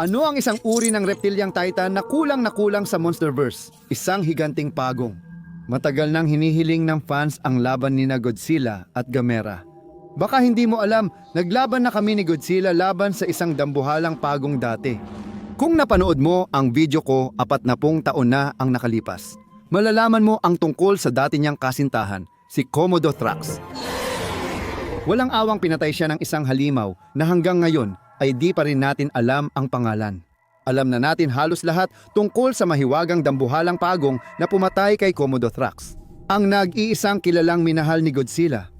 Ano ang isang uri ng reptilyang titan na kulang na kulang sa Monsterverse? Isang higanting pagong. Matagal nang hinihiling ng fans ang laban ni na Godzilla at Gamera. Baka hindi mo alam, naglaban na kami ni Godzilla laban sa isang dambuhalang pagong dati. Kung napanood mo ang video ko, apat na pong taon na ang nakalipas. Malalaman mo ang tungkol sa dati niyang kasintahan, si Komodo Thrax. Walang awang pinatay siya ng isang halimaw na hanggang ngayon ay di pa rin natin alam ang pangalan. Alam na natin halos lahat tungkol sa mahiwagang dambuhalang pagong na pumatay kay Komodo Thrax. Ang nag-iisang kilalang minahal ni Godzilla.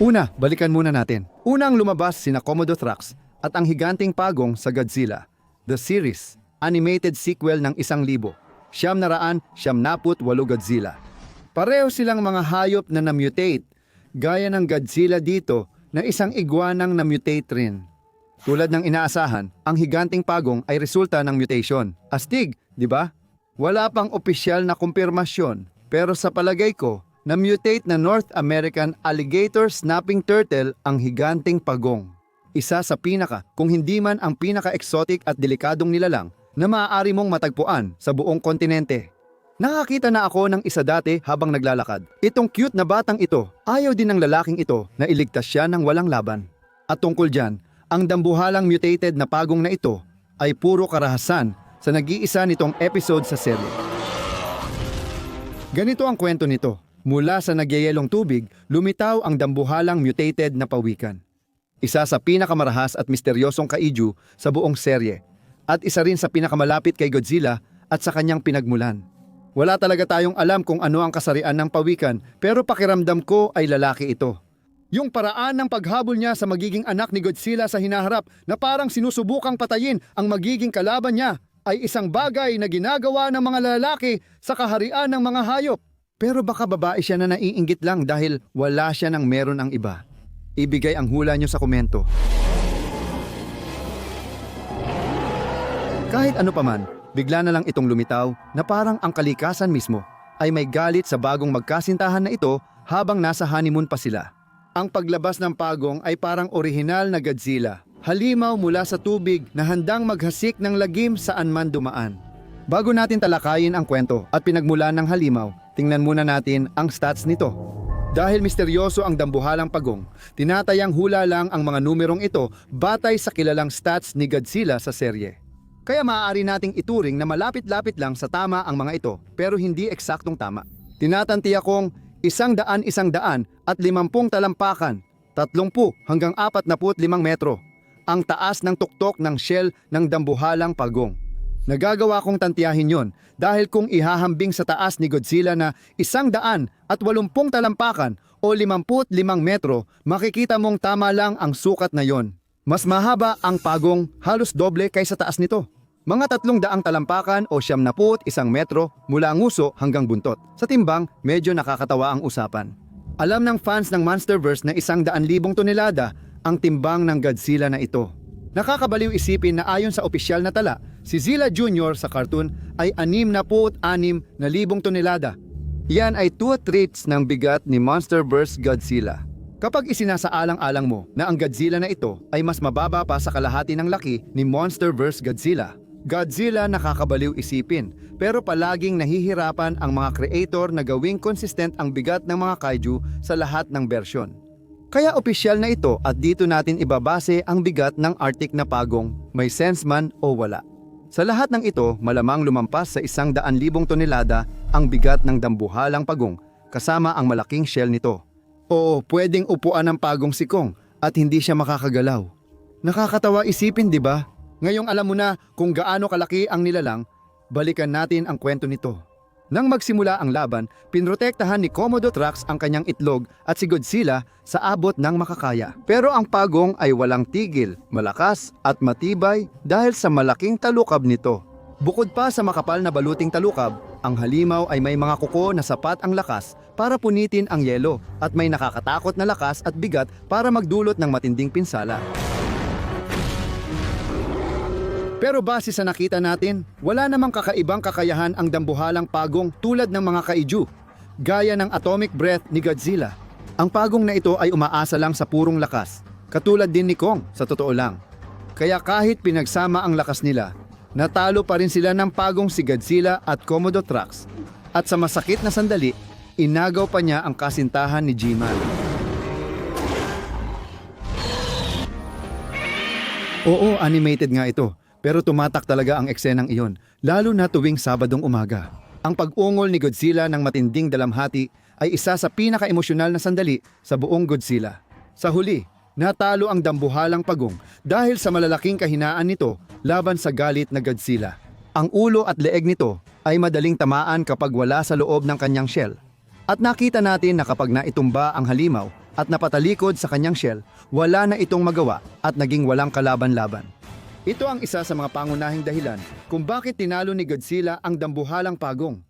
Una, balikan muna natin. Unang lumabas sina Komodo Thrax at ang higanting pagong sa Godzilla. The series, animated sequel ng isang libo. Siyam na raan, siyam naput, walo Godzilla. Pareho silang mga hayop na na-mutate, gaya ng Godzilla dito na isang iguanang na-mutate rin. Tulad ng inaasahan, ang higanting pagong ay resulta ng mutation. Astig, di ba? Wala pang opisyal na kumpirmasyon, pero sa palagay ko, na-mutate na North American alligator snapping turtle ang higanting pagong. Isa sa pinaka, kung hindi man ang pinaka-exotic at delikadong nilalang na maaari mong matagpuan sa buong kontinente. Nakakita na ako ng isa dati habang naglalakad. Itong cute na batang ito, ayaw din ng lalaking ito na iligtas siya ng walang laban. At tungkol dyan, ang dambuhalang mutated na pagong na ito ay puro karahasan sa nag-iisa nitong episode sa serye. Ganito ang kwento nito. Mula sa nagyayelong tubig, lumitaw ang dambuhalang mutated na pawikan. Isa sa pinakamarahas at misteryosong kaiju sa buong serye. At isa rin sa pinakamalapit kay Godzilla at sa kanyang pinagmulan. Wala talaga tayong alam kung ano ang kasarian ng pawikan pero pakiramdam ko ay lalaki ito. Yung paraan ng paghabol niya sa magiging anak ni Godzilla sa hinaharap na parang sinusubukang patayin ang magiging kalaban niya ay isang bagay na ginagawa ng mga lalaki sa kaharian ng mga hayop. Pero baka babae siya na naiinggit lang dahil wala siya ng meron ang iba. Ibigay ang hula niyo sa komento. Kahit ano paman, bigla na lang itong lumitaw na parang ang kalikasan mismo ay may galit sa bagong magkasintahan na ito habang nasa honeymoon pa sila. Ang paglabas ng pagong ay parang orihinal na Godzilla. Halimaw mula sa tubig na handang maghasik ng lagim saan man dumaan. Bago natin talakayin ang kwento at pinagmulan ng halimaw, tingnan muna natin ang stats nito. Dahil misteryoso ang dambuhalang pagong, tinatayang hula lang ang mga numerong ito batay sa kilalang stats ni Godzilla sa serye. Kaya maaari nating ituring na malapit-lapit lang sa tama ang mga ito pero hindi eksaktong tama. Tinatantiya kong isang daan isang daan at limampung talampakan, tatlongpu hanggang apat na limang metro, ang taas ng tuktok ng shell ng dambuhalang pagong. Nagagawa kong tantiyahin yon dahil kung ihahambing sa taas ni Godzilla na isang daan at walumpung talampakan o limamput limang metro, makikita mong tama lang ang sukat na yon. Mas mahaba ang pagong halos doble kaysa taas nito. Mga tatlong daang talampakan o siyam na put isang metro mula nguso hanggang buntot. Sa timbang, medyo nakakatawa ang usapan. Alam ng fans ng Monsterverse na isang daan libong tonelada ang timbang ng Godzilla na ito. Nakakabaliw isipin na ayon sa opisyal na tala, si Zilla Jr. sa cartoon ay anim na put anim na libong tonelada. Yan ay two-thirds ng bigat ni Monsterverse Godzilla. Kapag isinasaalang-alang mo na ang Godzilla na ito ay mas mababa pa sa kalahati ng laki ni Monsterverse Godzilla, Godzilla nakakabaliw isipin pero palaging nahihirapan ang mga creator na gawing consistent ang bigat ng mga kaiju sa lahat ng bersyon. Kaya opisyal na ito at dito natin ibabase ang bigat ng Arctic na pagong, may sense man o wala. Sa lahat ng ito, malamang lumampas sa isang daan libong tonelada ang bigat ng dambuhalang pagong kasama ang malaking shell nito. Oo, pwedeng upuan ng pagong sikong at hindi siya makakagalaw. Nakakatawa isipin, di ba? Ngayong alam mo na kung gaano kalaki ang nilalang, balikan natin ang kwento nito. Nang magsimula ang laban, pinrotektahan ni Komodo Thrax ang kanyang itlog at si Godzilla sa abot ng makakaya. Pero ang pagong ay walang tigil, malakas at matibay dahil sa malaking talukab nito. Bukod pa sa makapal na baluting talukab, ang halimaw ay may mga kuko na sapat ang lakas para punitin ang yelo at may nakakatakot na lakas at bigat para magdulot ng matinding pinsala. Pero base sa nakita natin, wala namang kakaibang kakayahan ang dambuhalang pagong tulad ng mga kaiju, gaya ng atomic breath ni Godzilla. Ang pagong na ito ay umaasa lang sa purong lakas. Katulad din ni Kong, sa totoo lang. Kaya kahit pinagsama ang lakas nila, natalo pa rin sila ng pagong si Godzilla at Komodo Trunks. At sa masakit na sandali, inagaw pa niya ang kasintahan ni G-Man. Oo, animated nga ito. Pero tumatak talaga ang eksenang iyon, lalo na tuwing Sabadong umaga. Ang pag-ungol ni Godzilla ng matinding dalamhati ay isa sa pinaka-emosyonal na sandali sa buong Godzilla. Sa huli, natalo ang dambuhalang pagong dahil sa malalaking kahinaan nito laban sa galit na Godzilla. Ang ulo at leeg nito ay madaling tamaan kapag wala sa loob ng kanyang shell. At nakita natin na kapag naitumba ang halimaw at napatalikod sa kanyang shell, wala na itong magawa at naging walang kalaban-laban. Ito ang isa sa mga pangunahing dahilan kung bakit tinalo ni Godzilla ang dambuhalang pagong.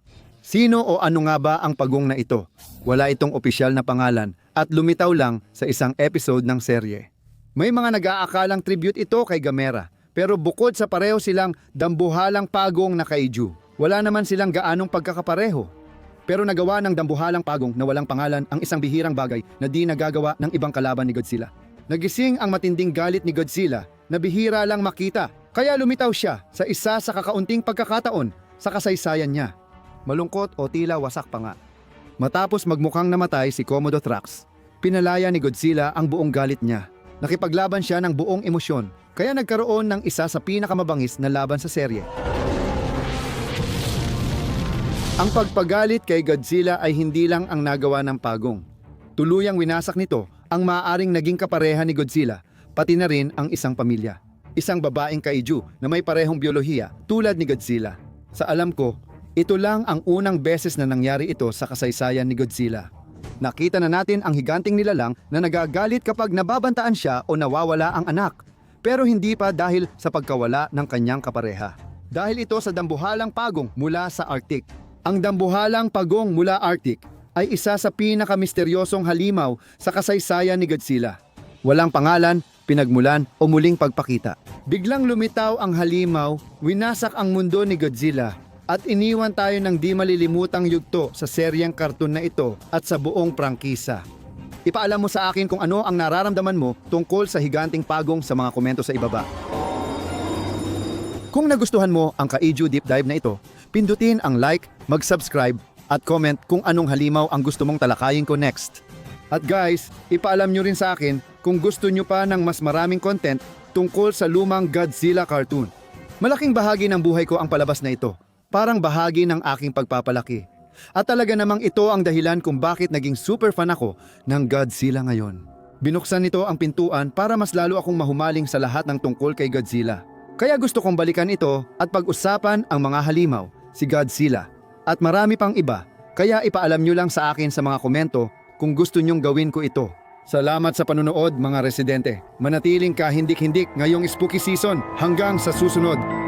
Sino o ano nga ba ang pagong na ito? Wala itong opisyal na pangalan at lumitaw lang sa isang episode ng serye. May mga nag-aakalang tribute ito kay Gamera, pero bukod sa pareho silang dambuhalang pagong na kaiju, wala naman silang gaanong pagkakapareho. Pero nagawa ng dambuhalang pagong na walang pangalan ang isang bihirang bagay na di nagagawa ng ibang kalaban ni Godzilla. Nagising ang matinding galit ni Godzilla na bihira lang makita, kaya lumitaw siya sa isa sa kakaunting pagkakataon sa kasaysayan niya. Malungkot o tila wasak pa nga. Matapos magmukhang namatay si Komodo Trunks, pinalaya ni Godzilla ang buong galit niya. Nakipaglaban siya ng buong emosyon, kaya nagkaroon ng isa sa pinakamabangis na laban sa serye. Ang pagpagalit kay Godzilla ay hindi lang ang nagawa ng pagong. Tuluyang winasak nito ang maaaring naging kapareha ni Godzilla, pati na rin ang isang pamilya. Isang babaeng kaiju na may parehong biolohiya tulad ni Godzilla. Sa alam ko, ito lang ang unang beses na nangyari ito sa kasaysayan ni Godzilla. Nakita na natin ang higanting nilalang na nagagalit kapag nababantaan siya o nawawala ang anak. Pero hindi pa dahil sa pagkawala ng kanyang kapareha. Dahil ito sa dambuhalang pagong mula sa Arctic. Ang dambuhalang pagong mula Arctic ay isa sa pinakamisteryosong halimaw sa kasaysayan ni Godzilla. Walang pangalan, pinagmulan o muling pagpakita. Biglang lumitaw ang halimaw, winasak ang mundo ni Godzilla at iniwan tayo ng di malilimutang yugto sa seryeng karton na ito at sa buong prangkisa. Ipaalam mo sa akin kung ano ang nararamdaman mo tungkol sa higanting pagong sa mga komento sa ibaba. Kung nagustuhan mo ang Kaiju Deep Dive na ito, pindutin ang like, mag-subscribe at comment kung anong halimaw ang gusto mong talakayin ko next. At guys, ipaalam nyo rin sa akin kung gusto nyo pa ng mas maraming content tungkol sa lumang Godzilla cartoon. Malaking bahagi ng buhay ko ang palabas na ito. Parang bahagi ng aking pagpapalaki. At talaga namang ito ang dahilan kung bakit naging super fan ako ng Godzilla ngayon. Binuksan nito ang pintuan para mas lalo akong mahumaling sa lahat ng tungkol kay Godzilla. Kaya gusto kong balikan ito at pag-usapan ang mga halimaw, si Godzilla, at marami pang iba. Kaya ipaalam nyo lang sa akin sa mga komento kung gusto nyong gawin ko ito. Salamat sa panunood mga residente. Manatiling kahindik-hindik ngayong spooky season hanggang sa susunod.